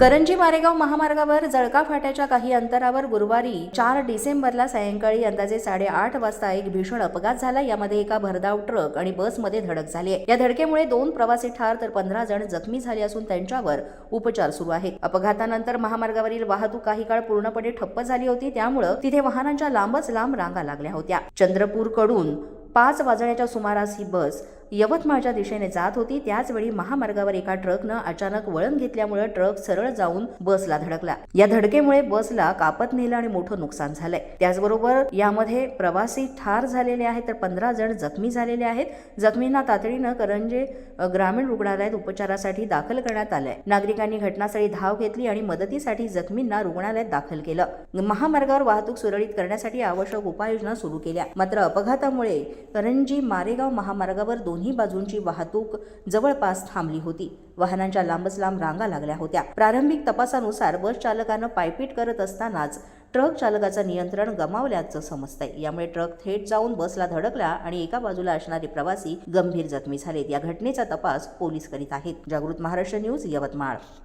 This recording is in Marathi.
करंजी मारेगाव महामार्गावर जळका फाट्याच्या काही अंतरावर गुरुवारी चार डिसेंबरला सायंकाळी अंदाजे साडेआठ वाजता एक भीषण अपघात झाला. यामध्ये एका भरधाव ट्रक आणि बसमध्ये धडक झाली आहे. या धडकेमुळे दोन प्रवासी ठार तर पंधरा जण जखमी झाले असून त्यांच्यावर उपचार सुरू आहेत. अपघातानंतर महामार्गावरील वाहतूक काही काळ पूर्णपणे ठप्प झाली होती. त्यामुळे तिथे वाहनांच्या लांबच लांब रांगा लागल्या होत्या. चंद्रपूरकडून पाच वाजण्याच्या सुमारास ही बस यवतमाळच्या दिशेने जात होती. त्याचवेळी महामार्गावर एका ट्रकनं अचानक वळण घेतल्यामुळे ट्रक सरळ जाऊन बसला धडकला. या धडकेमुळे बसला कापत नेलं आणि मोठं नुकसान झालंय. त्याचबरोबर यामध्ये प्रवासी ठार झालेले आहेत तर पंधरा जण जखमी झालेले आहेत. जखमींना तातडीनं करंजे ग्रामीण रुग्णालयात उपचारासाठी दाखल करण्यात आलंय. नागरिकांनी घटनास्थळी धाव घेतली आणि मदतीसाठी जखमींना रुग्णालयात दाखल केलं. महामार्गावर वाहतूक सुरळीत करण्यासाठी आवश्यक उपाययोजना सुरू केल्या. मात्र अपघातामुळे करंजी मारेगाव महामार्गावर दोन्ही बाजूंची वाहतूक जवळपास थांबली होती. वाहनांच्या लांबच लांब रांगा लागल्या होत्या. प्रारंभिक तपासानुसार बस चालकानं पायपीट करत असतानाच ट्रक चालकाचं नियंत्रण गमावल्याचं समजतंय. यामुळे ट्रक थेट जाऊन बसला धडकला आणि एका बाजूला असणारे प्रवासी गंभीर जखमी झालेत. या घटनेचा तपास पोलीस करीत आहेत. जागृत महाराष्ट्र न्यूज यवतमाळ.